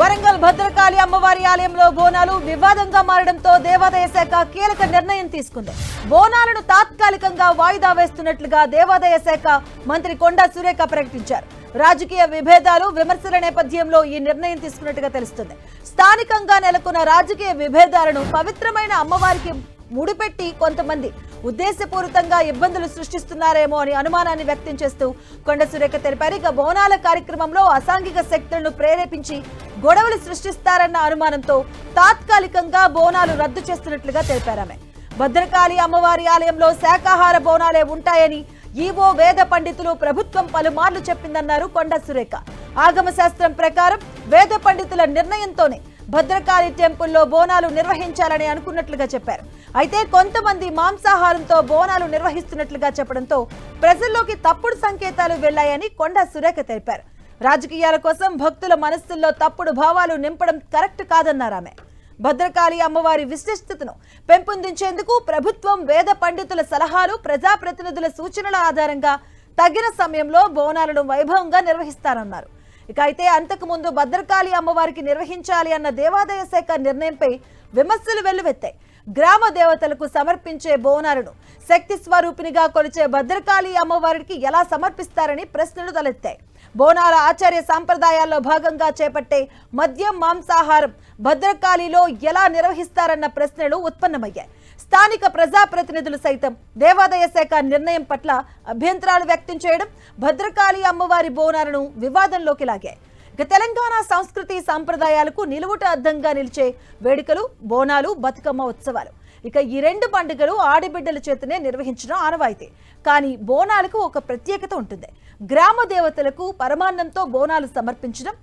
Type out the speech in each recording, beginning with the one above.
వరంగల్ భద్రకాళి అమ్మవారి ఆలయంలో బోనాలు వివాదంగా మారడంతో దేవాదాయ శాఖ కీలక నిర్ణయం తీసుకుంది. బోనాలను తాత్కాలికంగా వాయిదా వేస్తున్నట్లుగా దేవాదాయ శాఖ మంత్రి కొండా సురేఖ ప్రకటించారు. రాజకీయ విభేదాలు విమర్శల నేపథ్యంలో ఈ నిర్ణయం తీసుకున్నట్టుగా తెలుస్తుంది. స్థానికంగా నెలకొన్న రాజకీయ విభేదాలను పవిత్రమైన అమ్మవారికి ముడిపెట్టి కొంతమంది ఉద్దేశపూరితంగా ఇబ్బందులు సృష్టిస్తున్నారేమో అని అనుమానాన్ని వ్యక్తం చేస్తూ కొండ సురేఖ తెలిపారు. ఇక బోనాల కార్యక్రమంలో అసాంఘిక శక్తులను ప్రేరేపించి గొడవలు సృష్టిస్తారన్న అనుమానంతో తాత్కాలికంగా బోనాలు రద్దు చేస్తున్నట్లుగా తెలిపారు ఆమె. భద్రకాళి అమ్మవారి ఆలయంలో శాకాహార బోనాలే ఉంటాయని ఈవో వేద పండితులు ప్రభుత్వం పలుమార్లు చెప్పిందన్నారు కొండ సురేఖ. ఆగమ శాస్త్రం ప్రకారం వేద పండితుల నిర్ణయంతోనే భద్రకాళి టెంపుల్లో బోనాలు నిర్వహించాలని అనుకున్నట్లుగా చెప్పారు. అయితే కొంతమంది మాంసాహారంతో బోనాలు నిర్వహిస్తున్నట్లుగా చెప్పడంతో ప్రజల్లోకి తప్పుడు సంకేతాలు వెళ్ళాయని కొండా సురేఖ తెలిపారు. రాజకీయాల కోసం భక్తుల మనస్సుల్లో తప్పుడు భావాలు నింపడం కరెక్ట్ కాదన్నారు ఆమె. భద్రకాళి అమ్మవారి విశిష్టతను పెంపొందించేందుకు ప్రభుత్వం వేద పండితుల సలహాలు ప్రజాప్రతినిధుల సూచనల ఆధారంగా తగిన సమయంలో బోనాలను వైభవంగా నిర్వహిస్తారన్నారు. ఇక అయితే అంతకు ముందు భద్రకాళి అమ్మవారికి నిర్వహించాలి అన్న దేవాదాయ శాఖ నిర్ణయంపై విమర్శలు వెల్లువెత్తాయి. గ్రామ దేవతలకు సమర్పించే బోనాలను శక్తి స్వరూపినిగా కొలిచే భద్రకాళి అమ్మవారికి ఎలా సమర్పిస్తారని ప్రశ్నలు తలెత్తాయి. బోనాల ఆచార్య సాంప్రదాయాల్లో భాగంగా చేపట్టే మద్యం మాంసాహారం భద్రకాళిలో ఎలా నిర్వహిస్తారన్న ప్రశ్నలు ఉత్పన్నమయ్యాయి. స్థానిక ప్రజాప్రతినిధులు సైతం దేవాదాయ శాఖ నిర్ణయం పట్ల అభ్యంతరాలు వ్యక్తం చేయడం భద్రకాళి అమ్మవారి బోనాలను వివాదంలోకి లాగాయి. ఇక తెలంగాణ సంస్కృతి సాంప్రదాయాలకు నిలువుట అద్దంగా నిలిచే వేడుకలు బోనాలు బతుకమ్మ ఉత్సవాలు. ఇక ఈ రెండు పండుగలు ఆడబిడ్డల చేతనే నిర్వహించడం ఆనవాయితీ. కానీ బోనాలకు ఒక ప్రత్యేకత ఉంటుంది. గ్రామ దేవతలకు పరమాన్నంతో బోనాలు సమర్పించడం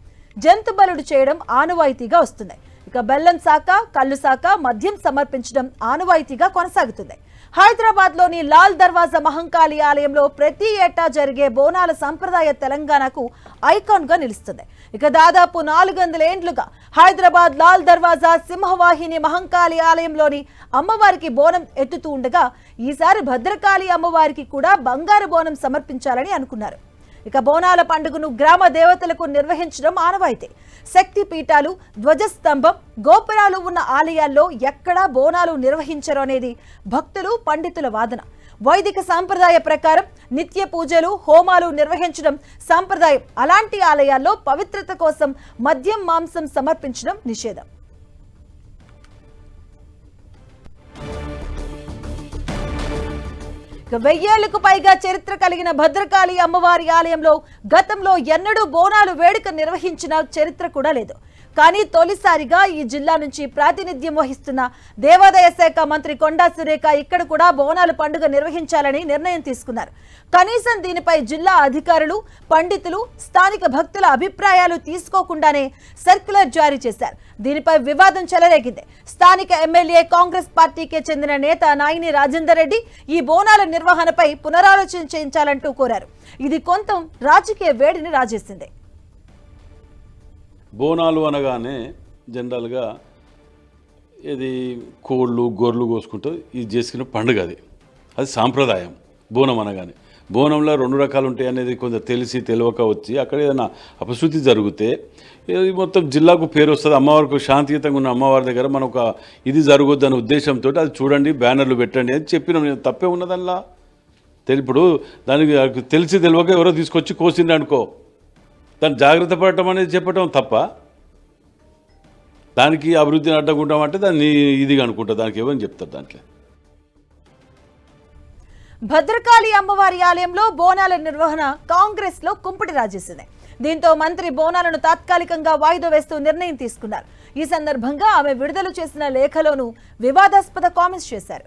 జంతు బలుడు చేయడం ఆనవాయితీగా వస్తుంది. ఇక బెల్లం శాఖ కళ్ళు శాఖ మద్యం సమర్పించడం ఆనవాయితీగా కొనసాగుతుంది. హైదరాబాద్లోని లాల్ దర్వాజా మహంకాళి ఆలయంలో ప్రతి ఏటా జరిగే బోనాల సంప్రదాయ తెలంగాణకు ఐకాన్గా నిలుస్తుంది. ఇక దాదాపు నాలుగు వందల ఏండ్లుగా హైదరాబాద్ లాల్ దర్వాజా సింహవాహిని మహంకాళి ఆలయంలోని అమ్మవారికి బోనం ఎత్తుతూ ఉండగా ఈసారి భద్రకాళి అమ్మవారికి కూడా బంగారు బోనం సమర్పించాలని అనుకున్నారు. ఇక బోనాల పండుగను గ్రామ దేవతలకు నిర్వహించడం ఆనవాయితీ. శక్తి పీఠాలు ధ్వజస్తంభం గోపురాలు ఉన్న ఆలయాల్లో ఎక్కడా బోనాలు నిర్వహించరు అనేది భక్తులు పండితుల వాదన. వైదిక సాంప్రదాయ ప్రకారం నిత్య పూజలు హోమాలు నిర్వహించడం సాంప్రదాయం. అలాంటి ఆలయాల్లో పవిత్రత కోసం మద్యం మాంసం సమర్పించడం నిషేధం. వెయ్యేళ్ళకు పైగా చరిత్ర కలిగిన భద్రకాళి అమ్మవారి ఆలయంలో గతంలో ఎన్నడూ బోనాలు వేడుక నిర్వహించిన చరిత్ర కూడా లేదు. కానీ తొలిసారిగా ఈ జిల్లా నుంచి ప్రాతినిధ్యం వహిస్తున్న దేవాదాయ శాఖ మంత్రి కొండా సురేఖ ఇక్కడ కూడా బోనాల పండుగ నిర్వహించాలని నిర్ణయం తీసుకున్నారు. కనీసం దీనిపై జిల్లా అధికారులు పండితులు స్థానిక భక్తుల అభిప్రాయాలు తీసుకోకుండానే సర్క్యులర్ జారీ చేశారు. దీనిపై వివాదం చెలరేగింది. స్థానిక ఎమ్మెల్యే కాంగ్రెస్ పార్టీకి చెందిన నేత నాయిని రాజేందర్ రెడ్డి ఈ బోనాల నిర్వహణపై పునరాలోచన చేయించాలంటూ కోరారు. ఇది కొంత రాజకీయ వేడిని రాజేసింది. బోనాలు అనగానే జనరల్గా ఇది కోళ్ళు గొర్రెలు కోసుకుంటూ ఇది చేసుకునే పండుగ అది. అది సాంప్రదాయం. బోనం అనగానే. బోనంలో రెండు రకాలు ఉంటాయి అనేది కొంచెం తెలిసి తెలియక వచ్చి అక్కడ ఏదైనా అపశృతి జరిగితే ఇది మొత్తం జిల్లాకు పేరు వస్తుంది. అమ్మవారికి శాంతియుతంగా ఉన్న అమ్మవారి దగ్గర మనం ఒక ఇది జరగొద్దు అనే ఉద్దేశంతో అది చూడండి బ్యానర్లు పెట్టండి అని చెప్పినాం. నేను తప్పే ఉన్నదల్లా ఇప్పుడు దానికి తెలిసి తెలియక ఎవరో తీసుకొచ్చి కోసింది అనుకో. దాన్ని జాగ్రత్త పడటం అనేది చెప్పటం తప్ప దానికి అభివృద్ధిని అడ్డకుంటాం అంటే దాన్ని ఇదిగా అనుకుంటా దానికి ఏమని చెప్తారు దాంట్లో? భద్రకాళి అమ్మవారి ఆలయంలో బోనాల నిర్వహణ కాంగ్రెస్లో కుంపటి రాజేసింది. దీంతో మంత్రి బోనాలను తాత్కాలికంగా వాయిదా వేస్తూ నిర్ణయం తీసుకున్నారు. ఈ సందర్భంగా ఆమె విడుదల చేసిన లేఖలోనూ వివాదాస్పద కామెంట్స్ చేశారు.